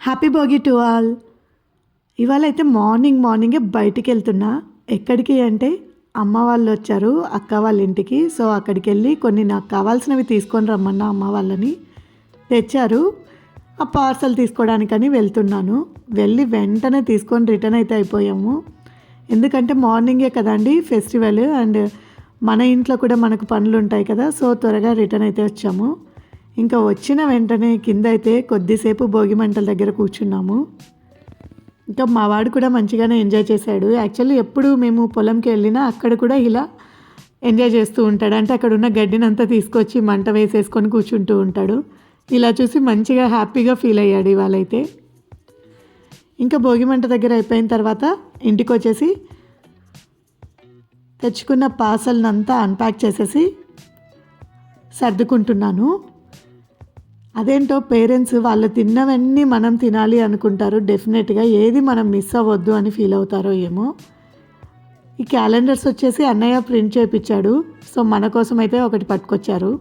Happy Bhogi to all ఇవాళ అయితే morning మార్నింగే బయటికి వెళ్తున్నా ఎక్కడికి అంటే అమ్మ వాళ్ళు వచ్చారు అక్క వాళ్ళ ఇంటికి సో అక్కడికి వెళ్ళి కొన్ని నాకు కావాల్సినవి తీసుకొని రమ్మన్నా అమ్మ వాళ్ళని. తెచ్చారు. ఆ పార్సల్ తీసుకోవడానికని వెళ్తున్నాను. వెళ్ళి వెంటనే తీసుకొని రిటర్న్ అయితే అయిపోయాము. ఎందుకంటే మార్నింగే కదండి ఫెస్టివల్ అండ్ మన ఇంట్లో కూడా మనకు పనులు ఉంటాయి కదా సో త్వరగా రిటర్న్ అయితే వచ్చాము. ఇంకా వచ్చిన వెంటనే కింద అయితే కొద్దిసేపు భోగి మంటల దగ్గర కూర్చున్నాము. ఇంకా మా వాడు కూడా మంచిగానే ఎంజాయ్ చేశాడు. యాక్చువల్లీ ఎప్పుడు మేము పొలంకి వెళ్ళినా అక్కడ కూడా ఇలా ఎంజాయ్ చేస్తూ ఉంటాడు. అంటే అక్కడ ఉన్న గడ్డిని అంతా తీసుకొచ్చి మంట వేసేసుకొని కూర్చుంటూ ఉంటాడు. ఇలా చూసి మంచిగా హ్యాపీగా ఫీల్ అయ్యాడు ఇవాళైతే. ఇంకా భోగి మంట దగ్గర అయిపోయిన తర్వాత ఇంటికి వచ్చేసి తెచ్చుకున్న పార్సల్నంతా అన్ప్యాక్ చేసేసి సర్దుకుంటున్నాను. అదేంటో పేరెంట్స్ వాళ్ళు తిన్నవన్నీ మనం తినాలి అనుకుంటారు. డెఫినెట్గా ఏది మనం మిస్ అవ్వద్దు అని ఫీల్ అవుతారో ఏమో. ఈ క్యాలెండర్స్ వచ్చేసి అన్నయ్య ప్రింట్ చేయించాడు సో మన కోసం అయితే ఒకటి పట్టుకొచ్చారు.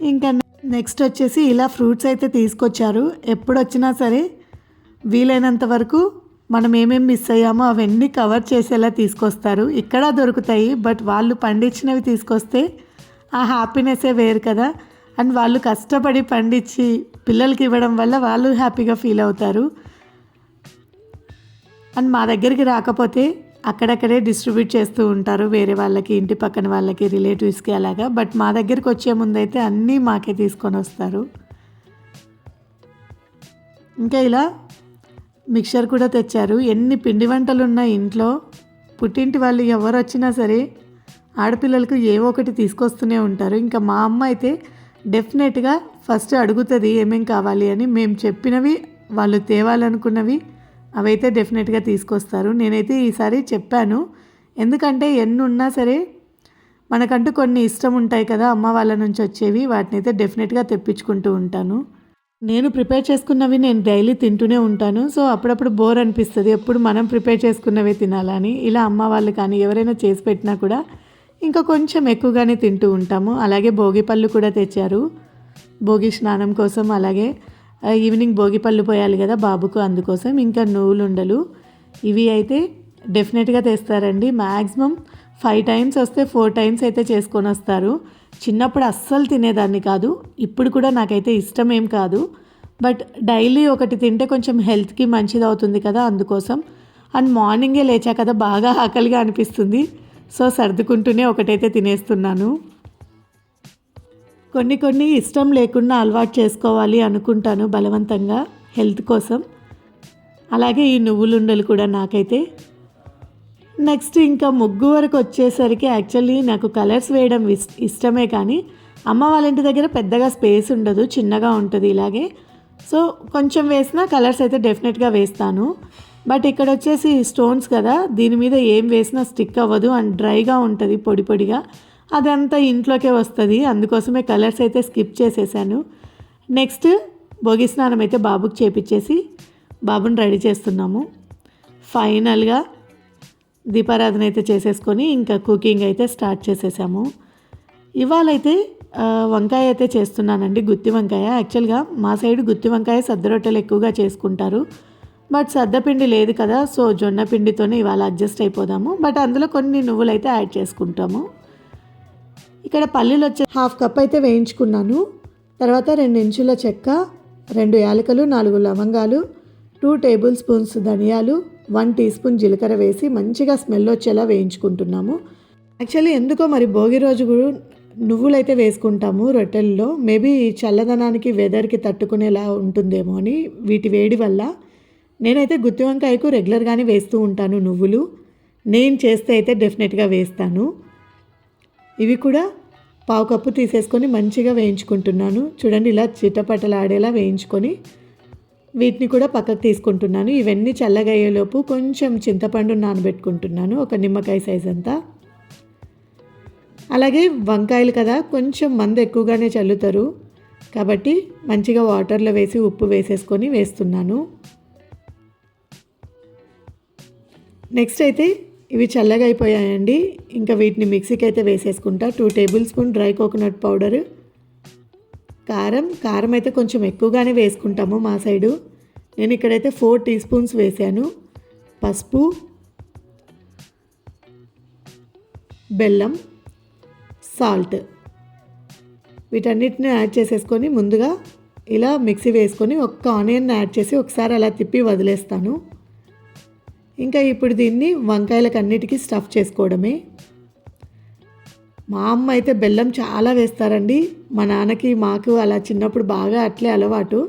ఇంకా నెక్స్ట్ వచ్చేసి ఇలా ఫ్రూట్స్ అయితే తీసుకొచ్చారు. ఎప్పుడు వచ్చినా సరే వీలైనంత వరకు మనం ఏమేమి మిస్ అయ్యామో అవన్నీ కవర్ చేసేలా తీసుకొస్తారు. ఇక్కడ దొరుకుతాయి బట్ వాళ్ళు పండించినవి తీసుకొస్తే ఆ హ్యాపీనెస్సే వేరు కదా. అండ్ వాళ్ళు కష్టపడి పండించి పిల్లలకి ఇవ్వడం వల్ల వాళ్ళు హ్యాపీగా ఫీల్ అవుతారు. అండ్ మా దగ్గరికి రాకపోతే అక్కడక్కడే డిస్ట్రిబ్యూట్ చేస్తూ ఉంటారు. వేరే వాళ్ళకి ఇంటి పక్కన వాళ్ళకి రిలేటివ్స్కి అలాగా. బట్ మా దగ్గరికి వచ్చే ముందైతే అన్నీ మాకే తీసుకొని వస్తారు. ఇంకా ఇలా మిక్చర్ కూడా తెచ్చారు. ఎన్ని పిండి వంటలు ఉన్నాయి ఇంట్లో పుట్టింటి వాళ్ళు ఎవరు వచ్చినా సరే ఆడపిల్లలకు ఏవో ఒకటి తీసుకొస్తూనే ఉంటారు. ఇంకా మా అమ్మ అయితే డెఫినెట్గా ఫస్ట్ అడుగుతుంది ఏమేం కావాలి అని. మేము చెప్పినవి వాళ్ళు తేవాలనుకున్నవి అవైతే డెఫినెట్గా తీసుకొస్తారు. నేనైతే ఈసారి చెప్పాను. ఎందుకంటే ఎన్ని ఉన్నా సరే మనకంటూ కొన్ని ఇష్టం ఉంటాయి కదా అమ్మ వాళ్ళ నుంచి వచ్చేవి వాటిని అయితే డెఫినెట్గా తెప్పించుకుంటూ ఉంటాను. నేను ప్రిపేర్ చేసుకున్నవి నేను డైలీ తింటూనే ఉంటాను. సో అప్పుడప్పుడు బోర్ అనిపిస్తుంది ఎప్పుడు మనం ప్రిపేర్ చేసుకున్నవే తినాలని ఇలా అమ్మ వాళ్ళు కానీ ఎవరైనా చేసి పెట్టినా కూడా ఇంకా కొంచెం ఎక్కువగానే తింటూ ఉంటాము. అలాగే భోగిపళ్ళు కూడా తెచ్చారు. భోగి స్నానం కోసం అలాగే ఈవినింగ్ భోగిపళ్ళు పోయాలి కదా బాబుకు అందుకోసం ఇంకా నువ్వులు ఉండలు. ఇవి అయితే డెఫినెట్గా తెస్తారండి. మ్యాక్సిమం ఫైవ్ టైమ్స్ వస్తే ఫోర్ టైమ్స్ అయితే చేసుకొని వస్తారు. చిన్నప్పుడు అస్సలు తినేదాన్ని కాదు. ఇప్పుడు కూడా నాకైతే ఇష్టం ఏం కాదు. బట్ డైలీ ఒకటి తింటే కొంచెం హెల్త్కి మంచిది అవుతుంది కదా అందుకోసం. అండ్ మార్నింగే లేచా కదా బాగా ఆకలిగా అనిపిస్తుంది. సో సర్దుకుంటూనే ఒకటైతే తినేస్తున్నాను. కొన్ని కొన్ని ఇష్టం లేకుండా అలవాటు చేసుకోవాలి అనుకుంటాను బలవంతంగా హెల్త్ కోసం. అలాగే ఈ నువ్వులుండలు కూడా నాకైతే. నెక్స్ట్ ఇంకా ముగ్గు వరకు వచ్చేసరికి యాక్చువల్లీ నాకు కలర్స్ వేయడం ఇస్- ఇష్టమే కానీ అమ్మ వాళ్ళ ఇంటి దగ్గర పెద్దగా స్పేస్ ఉండదు చిన్నగా ఉంటుంది ఇలాగే. సో కొంచెం వేసినా కలర్స్ అయితే డెఫినెట్గా వేస్తాను. బట్ ఇక్కడ వచ్చేసి స్టోన్స్ కదా దీని మీద ఏం వేసినా స్టిక్ అవ్వదు అండ్ డ్రైగా ఉంటుంది పొడి పొడిగా. అదంతా ఇంట్లోకే వస్తుంది అందుకోసమే కలర్స్ అయితే స్కిప్ చేసేసాను. నెక్స్ట్ భోగి స్నానం అయితే బాబుకి చేపించేసి బాబుని రెడీ చేస్తున్నాము. ఫైనల్గా దీపారాధన అయితే చేసేసుకొని ఇంకా కుకింగ్ అయితే స్టార్ట్ చేసేసాము. ఇవాళైతే వంకాయ అయితే చేస్తున్నానండి గుత్తి వంకాయ. యాక్చువల్గా మా సైడ్ గుత్తి వంకాయ సద్ద రొట్టెలు ఎక్కువగా చేసుకుంటారు. బట్ సద్దపిండి లేదు కదా సో జొన్న పిండితోనే ఇవాళ అడ్జస్ట్ అయిపోదాము. బట్ అందులో కొన్ని నువ్వులు అయితే యాడ్ చేసుకుంటాము. ఇక్కడ పల్లీలు వచ్చే హాఫ్ కప్ అయితే వేయించుకున్నాను. తర్వాత రెండు ఇంచుల చెక్క రెండు యాలకులు నాలుగు లవంగాలు టూ టేబుల్ స్పూన్స్ ధనియాలు వన్ టీ స్పూన్ జీలకర్ర వేసి మంచిగా స్మెల్ వచ్చేలా వేయించుకుంటున్నాము. యాక్చువల్లీ ఎందుకో మరి భోగి రోజు కూడా నువ్వులైతే వేసుకుంటాము రొట్టెల్లో. మేబీ చల్లదనానికి వెదర్కి తట్టుకునేలా ఉంటుందేమో అని వీటి వేడి వల్ల నేనైతే గుత్తి వంకాయకు రెగ్యులర్గానే వేస్తూ ఉంటాను నువ్వులు. నేను చేస్తే అయితే డెఫినెట్గా వేస్తాను. ఇవి కూడా పావు కప్పు తీసేసుకొని మంచిగా వేయించుకుంటున్నాను. చూడండి ఇలా చిట్టపట్టలాడేలా వేయించుకొని వీటిని కూడా పక్కకు తీసుకుంటున్నాను. ఇవన్నీ చల్లగా అయ్యేలోపు కొంచెం చింతపండు నానబెట్టుకుంటున్నాను ఒక నిమ్మకాయ సైజ్ అంతా. అలాగే వంకాయలు కదా కొంచెం మంది ఎక్కువగానే చల్లుతారు. కాబట్టి మంచిగా వాటర్లో వేసి ఉప్పు వేసేసుకొని వేస్తున్నాను. నెక్స్ట్ అయితే ఇవి చల్లగా అయిపోయాయండి. ఇంకా వీటిని మిక్సీకి అయితే వేసేసుకుంటా. Two tablespoon dry coconut powder కారం కారం అయితే కొంచెం ఎక్కువగానే వేసుకుంటాము మా సైడు. నేను ఇక్కడైతే ఫోర్ టీ స్పూన్స్ వేసాను. పసుపు బెల్లం సాల్ట్ వీటన్నిటిని యాడ్ చేసేసుకొని ముందుగా ఇలా మిక్సీ వేసుకొని ఒక్క ఆనియన్ యాడ్ చేసి ఒకసారి అలా తిప్పి వదిలేస్తాను. ఇంకా ఇప్పుడు దీన్ని వంకాయలకు అన్నిటికీ స్టఫ్ చేసుకోవడమే. మా అమ్మ అయితే బెల్లం చాలా వేస్తారండి. మా నాన్నకి మాకు అలా చిన్నప్పుడు బాగా అట్లే అలవాటు.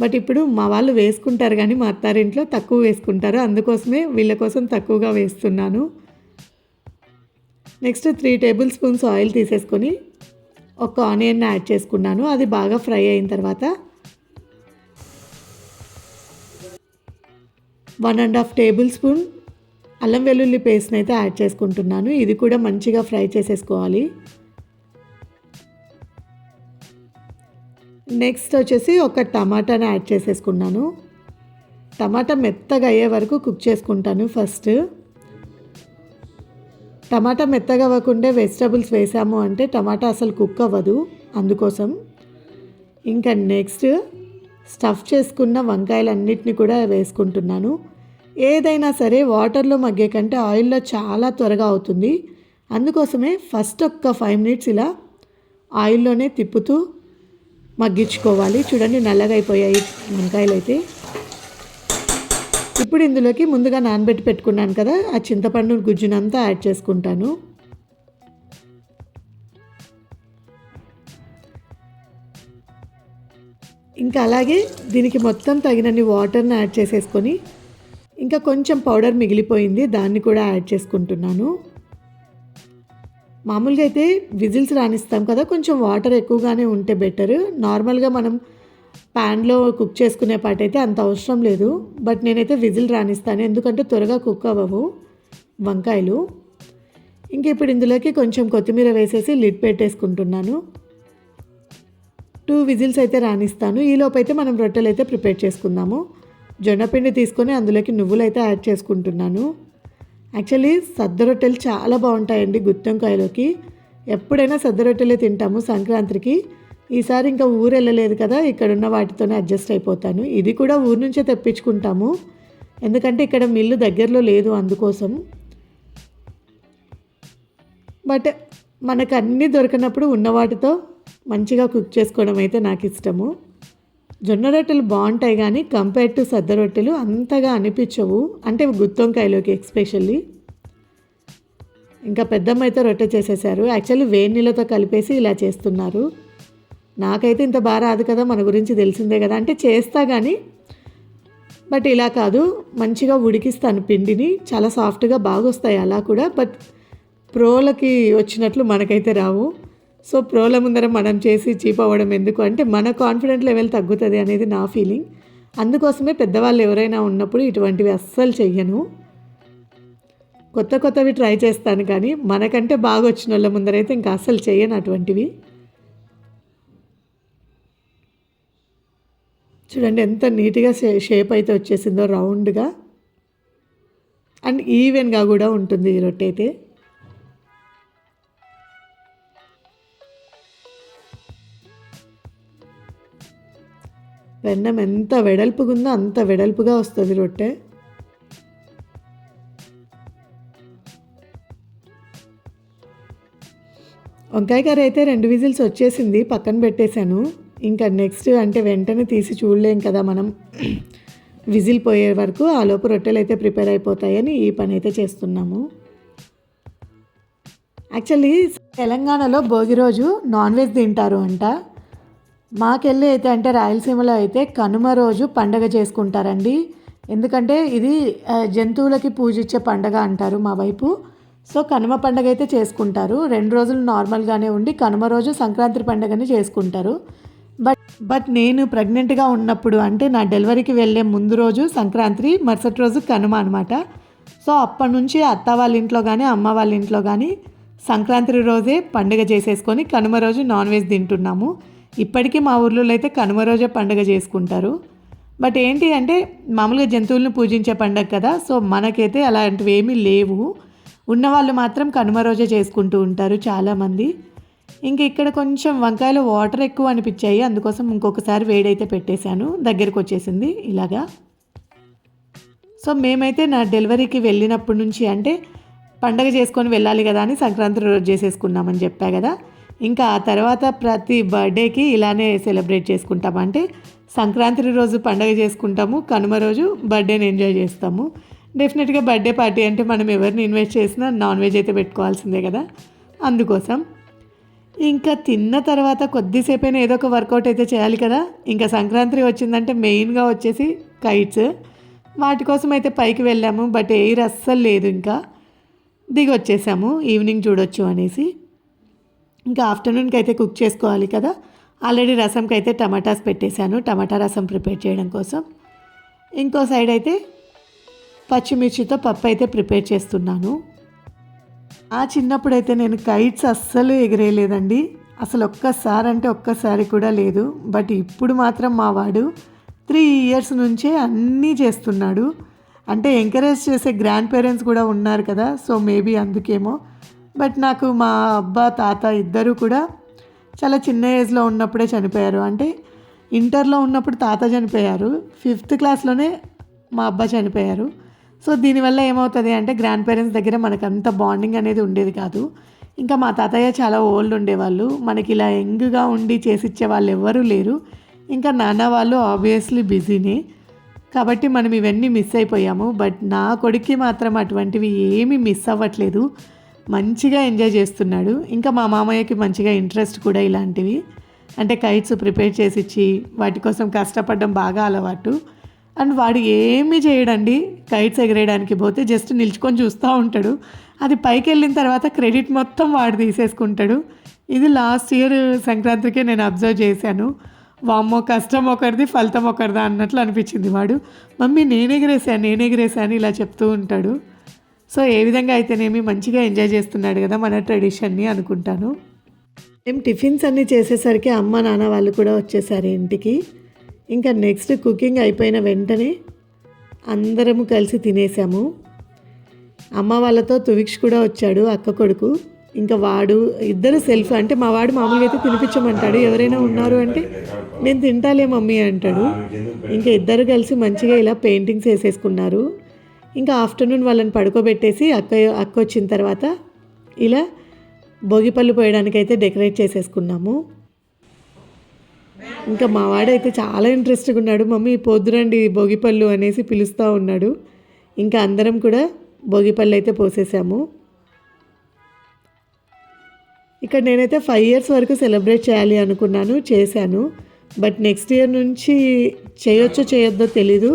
బట్ ఇప్పుడు మా వాళ్ళు వేసుకుంటారు కానీ మా అత్తారింట్లో తక్కువ వేసుకుంటారు. అందుకోసమే వీళ్ళ కోసం తక్కువగా వేస్తున్నాను. Next three tablespoons oil తీసేసుకొని ఒక ఆనియన్ యాడ్ చేసుకున్నాను. అది బాగా ఫ్రై అయిన తర్వాత one and half tablespoon అల్లం వెల్లుల్లి పేస్ట్ని అయితే యాడ్ చేసుకుంటున్నాను. ఇది కూడా మంచిగా ఫ్రై చేసేసుకోవాలి. నెక్స్ట్ వచ్చేసి ఒక టమాటాని యాడ్ చేసేసుకున్నాను. టమాటా మెత్తగా అయ్యే వరకు కుక్ చేసుకుంటాను ఫస్ట్. టమాటా మెత్తగా అవ్వకుండా వెజిటబుల్స్ వేసాము అంటే టమాటా అసలు కుక్ అవ్వదు అందుకోసం. ఇంకా నెక్స్ట్ స్టఫ్ చేసుకున్న వంకాయలన్నిటిని కూడా వేసుకుంటున్నాను. ఏదైనా సరే వాటర్లో మగ్గే కంటే ఆయిల్లో చాలా త్వరగా అవుతుంది. అందుకోసమే ఫస్ట్ ఒక్క ఫైవ్ మినిట్స్ ఇలా ఆయిల్లోనే తిప్పుతూ మగ్గించుకోవాలి. చూడండి నల్లగా అయిపోయాయి వంకాయలు అయితే ఇప్పుడు ఇందులోకి ముందుగా నానబెట్టి పెట్టుకున్నాను కదా ఆ చింతపండు గుజ్జునంతా యాడ్ చేసుకుంటాను. ఇంకా అలాగే దీనికి మొత్తం తగినన్ని వాటర్ని యాడ్ చేసేసుకొని ఇంకా కొంచెం పౌడర్ మిగిలిపోయింది దాన్ని కూడా యాడ్ చేసుకుంటున్నాను. మామూలుగా అయితే విజిల్స్ రానిస్తాం కదా కొంచెం వాటర్ ఎక్కువగానే ఉంటే బెటర్ నార్మల్గా మనం ప్యాన్లో కుక్ చేసుకునే పాట అయితే అంత అవసరం లేదు. బట్ నేనైతే విజిల్ రానిస్తాను ఎందుకంటే త్వరగా కుక్ అవ్వవు వంకాయలు. ఇంక ఇప్పుడు ఇందులోకి కొంచెం కొత్తిమీర వేసేసి లిడ్ పెట్టేసుకుంటున్నాను. టూ విజిల్స్ అయితే రాణిస్తాను ఈలోపు అయితే మనం రొట్టెలు అయితే ప్రిపేర్ చేసుకుందాము. జొన్నపిండి తీసుకొని అందులోకి నువ్వులు అయితే యాడ్ చేసుకుంటున్నాను. యాక్చువల్లీ సద్ద రొట్టెలు చాలా బాగుంటాయండి గుత్తొంకాయలోకి. ఎప్పుడైనా సద్ద రొట్టెలే తింటాము సంక్రాంతికి. ఈసారి ఇంకా ఊరు వెళ్ళలేదు కదా ఇక్కడ ఉన్న వాటితోనే అడ్జస్ట్ అయిపోతాను. ఇది కూడా ఊరు నుంచే తెప్పించుకుంటాము. ఎందుకంటే ఇక్కడ మిల్లు దగ్గరలో లేదు అందుకోసం. బట్ మనకు అన్నీ దొరికినప్పుడు ఉన్న వాటితో మంచిగా కుక్ చేసుకోవడం అయితే నాకు ఇష్టము జొన్న రొట్టెలు బాగుంటాయి కానీ కంపేర్ టు సద్ద రొట్టెలు అంతగా అనిపించవు. అంటే గుత్తొంకాయలోకి ఎక్స్పెషల్లీ ఇంకా పెద్దమ్మ అయితే రొట్టె చేసేసారు. యాక్చువల్లీ వేడి నీళ్ళతో కలిపేసి ఇలా చేస్తున్నారు. నాకైతే ఇంత బాగా రాదు కదా మన గురించి తెలిసిందే కదా అంటే చేస్తా కానీ బట్ ఇలా కాదు. మంచిగా ఉడికిస్తాను పిండిని. చాలా సాఫ్ట్గా బాగా వస్తాయి అలా కూడా బట్ ప్రోలకి వచ్చినట్లు మనకైతే రావు. సో ప్రోల ముందర మనం చేసి చీప్ అవ్వడం ఎందుకు? అంటే మన కాన్ఫిడెంట్ లెవెల్ తగ్గుతుంది అనేది నా ఫీలింగ్ అందుకోసమే పెద్దవాళ్ళు ఎవరైనా ఉన్నప్పుడు ఇటువంటివి అస్సలు చెయ్యను. కొత్త కొత్తవి ట్రై చేస్తాను కానీ మనకంటే బాగా వచ్చిన వాళ్ళ ముందరైతే ఇంకా అస్సలు చేయను అటువంటివి. చూడండి ఎంత నీట్గా షేప్ అయితే వచ్చేసిందో రౌండ్గా అండ్ ఈవెన్గా కూడా ఉంటుంది ఈ రొట్టె అయితే. వెన్నం ఎంత వెడల్పుగా ఉందో అంత వెడల్పుగా వస్తుంది రొట్టె. వంకాయ కర్రీ అయితే రెండు విజిల్స్ వచ్చేసింది పక్కన పెట్టేశాను. ఇంకా నెక్స్ట్ అంటే వెంటనే తీసి చూడలేం కదా మనం. విజిల్ పోయే వరకు ఆ లోపు రొట్టెలు అయితే ప్రిపేర్ అయిపోతాయని ఈ పని అయితే చేస్తున్నాము. యాక్చువల్లీ తెలంగాణలో భోగి రోజు నాన్ వెజ్ తింటారు అంట. మాకెళ్ళి అయితే అంటే రాయలసీమలో అయితే కనుమ రోజు పండగ చేసుకుంటారండి. ఎందుకంటే ఇది జంతువులకి పూజించే పండగ అంటారు మా వైపు. సో కనుమ పండగ అయితే చేసుకుంటారు. రెండు రోజులు నార్మల్గానే ఉండి కనుమ రోజు సంక్రాంతి పండగని చేసుకుంటారు. బట్ బట్ నేను ప్రెగ్నెంట్గా ఉన్నప్పుడు అంటే నా డెలివరీకి వెళ్ళే ముందు రోజు సంక్రాంతి మరుసటి రోజు కనుమ అనమాట సో అప్పటి నుంచి అత్త వాళ్ళ ఇంట్లో కానీ అమ్మ వాళ్ళ ఇంట్లో కానీ సంక్రాంతి రోజే పండుగ చేసేసుకొని కనుమ రోజు నాన్ వెజ్ తింటున్నాము. ఇప్పటికీ మా ఊర్లో అయితే కనుమ రోజే పండుగ చేసుకుంటారు. బట్ ఏంటి అంటే మామూలుగా జంతువులను పూజించే పండగ కదా సో మనకైతే అలాంటివి ఏమీ లేవు. ఉన్నవాళ్ళు మాత్రం కనుమ రోజే చేసుకుంటూ ఉంటారు చాలామంది. ఇంక ఇక్కడ కొంచెం వంకాయలు వాటర్ ఎక్కువ అనిపించాయి అందుకోసం ఇంకొకసారి వేడైతే పెట్టేశాను. దగ్గరకు వచ్చేసింది ఇలాగా. సో మేమైతే నా డెలివరీకి వెళ్ళినప్పటి నుంచి అంటే పండగ చేసుకొని వెళ్ళాలి కదా అని సంక్రాంతి రోజు చేసేసుకున్నామని చెప్పా కదా. ఇంకా ఆ తర్వాత ప్రతి బర్త్డేకి ఇలానే సెలబ్రేట్ చేసుకుంటాం. అంటే సంక్రాంతి రోజు పండగ చేసుకుంటాము కనుమ రోజు బర్త్డేని ఎంజాయ్ చేస్తాము. డెఫినెట్గా బర్త్డే పార్టీ అంటే మనం ఎవరిని ఇన్వెస్ట్ చేసినా నాన్ వెజ్ అయితే పెట్టుకోవాల్సిందే కదా. అందుకోసం ఇంకా తిన్న తర్వాత కొద్దిసేపైనా ఏదో ఒక వర్కౌట్ అయితే చేయాలి కదా. ఇంకా సంక్రాంతి వచ్చిందంటే మెయిన్గా వచ్చేసి కైట్స్. వాటి కోసం అయితే పైకి వెళ్ళాము బట్ ఎయిర్ అస్సలు లేదు ఇంకా. దిగి వచ్చేసాము ఈవినింగ్ చూడొచ్చు అనేసి. ఇంకా ఆఫ్టర్నూన్కి అయితే కుక్ చేసుకోవాలి కదా. ఆల్రెడీ రసంకి అయితే టమాటాస్ పెట్టేశాను. టమాటా రసం ప్రిపేర్ చేయడం కోసం. ఇంకో సైడ్ అయితే పచ్చిమిర్చితో పప్పు అయితే ప్రిపేర్ చేస్తున్నాను. ఆ చిన్నప్పుడు అయితే నేను కైట్స్ అస్సలు ఎగిరేయలేదండి. అసలు ఒక్కసారి అంటే ఒక్కసారి కూడా లేదు. బట్ ఇప్పుడు మాత్రం మా వాడు త్రీ ఇయర్స్ నుంచే అన్నీ చేస్తున్నాడు. అంటే ఎంకరేజ్ చేసే గ్రాండ్ పేరెంట్స్ కూడా ఉన్నారు కదా. సో మేబీ అందుకేమో బట్ నాకు మా అబ్బా తాత ఇద్దరు కూడా చాలా చిన్న ఏజ్లో ఉన్నప్పుడే చనిపోయారు. అంటే ఇంటర్లో ఉన్నప్పుడు తాత చనిపోయారు. ఫిఫ్త్ క్లాస్లోనే మా అబ్బా చనిపోయారు. సో దీనివల్ల ఏమవుతుంది అంటే గ్రాండ్ పేరెంట్స్ దగ్గర మనకు అంత బాండింగ్ అనేది ఉండేది కాదు. ఇంకా మా తాతయ్య చాలా ఓల్డ్ ఉండేవాళ్ళు. మనకి ఇలా యంగ్గా ఉండి చేసిచ్చే వాళ్ళు ఎవ్వరూ లేరు. ఇంకా నాన్న వాళ్ళు ఆబ్వియస్లీ బిజీనే కాబట్టి మనం ఇవన్నీ మిస్ అయిపోయాము. బట్ నా కొడుక్కి మాత్రం అటువంటివి ఏమీ మిస్ అవ్వట్లేదు. మంచిగా ఎంజాయ్ చేస్తున్నాడు. ఇంకా మా మామయ్యకి మంచిగా ఇంట్రెస్ట్ కూడా ఇలాంటివి. అంటే కైట్స్ ప్రిపేర్ చేసి ఇచ్చి వాటి కోసం కష్టపడడం బాగా అలవాటు. అండ్ వాడు ఏమీ చేయడండి. కైట్స్ ఎగరేయడానికి పోతే జస్ట్ నిల్చుకొని చూస్తూ ఉంటాడు. అది పైకి వెళ్ళిన తర్వాత క్రెడిట్ మొత్తం వాడు తీసేసుకుంటాడు. ఇది లాస్ట్ ఇయర్ సంక్రాంతికే నేను అబ్జర్వ్ చేశాను. వామ్మో కష్టం ఒకరిది ఫలితం ఒకరిదా అన్నట్లు అనిపించింది వాడు. మమ్మీ నేను ఎగిరేసాను నేను ఎగిరేసాను ఇలా చెప్తూ ఉంటాడు. సో ఏ విధంగా అయితేనేమి మంచిగా ఎంజాయ్ చేస్తున్నాడు కదా మన ట్రెడిషన్ని అనుకుంటాను. మేము టిఫిన్స్ అన్నీ చేసేసరికి అమ్మ నాన్న వాళ్ళు కూడా వచ్చేసారు ఇంటికి. ఇంకా నెక్స్ట్ కుకింగ్ అయిపోయిన వెంటనే అందరము కలిసి తినేసాము. అమ్మ వాళ్ళతో తువిక్ష్ కూడా వచ్చాడు అక్క కొడుకు. ఇంకా వాడు ఇద్దరు సెల్ఫ్ అంటే మా వాడు మామూలుగా అయితే తినిపించమంటాడు. ఎవరైనా ఉన్నారు అంటే నేను తింటాలే మమ్మీ అంటాడు. ఇంకా ఇద్దరు కలిసి మంచిగా ఇలా పెయింటింగ్స్ వేసేసుకున్నారు. ఇంకా ఆఫ్టర్నూన్ వాళ్ళని పడుకోబెట్టేసి అక్క అక్క వచ్చిన తర్వాత ఇలా భోగిపళ్ళు పోయడానికి అయితే డెకరేట్ చేసేసుకున్నాము. ఇంకా మా వాడైతే చాలా ఇంట్రెస్ట్గా ఉన్నాడు. మమ్మీ పొద్దురండి భోగిపళ్ళు అనేసి పిలుస్తూ ఉన్నాడు. ఇంకా అందరం కూడా భోగిపళ్ళు అయితే పోసేసాము. ఇక్కడ నేనైతే ఫైవ్ ఇయర్స్ వరకు సెలబ్రేట్ చేయాలి అనుకున్నాను చేశాను. బట్ నెక్స్ట్ ఇయర్ నుంచి చేయొచ్చో చేయొద్దో తెలీదు.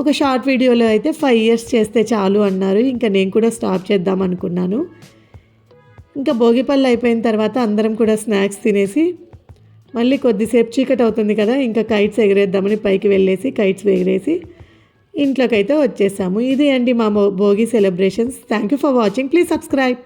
ఒక షార్ట్ వీడియోలో అయితే ఫైవ్ ఇయర్స్ చేస్తే చాలు అన్నారు. ఇంకా నేను కూడా స్టాప్ చేద్దాం అనుకున్నాను. ఇంకా భోగిపళ్ళు అయిపోయిన తర్వాత అందరం కూడా స్నాక్స్ తినేసి మళ్ళీ కొద్దిసేపు చీకటి అవుతుంది కదా ఇంకా కైట్స్ ఎగరేద్దామని పైకి వెళ్ళేసి కైట్స్ ఎగరేసి ఇంట్లోకి అయితే వచ్చేసాము. ఇది అండి మా Bhogi celebrations. Thank you for watching please subscribe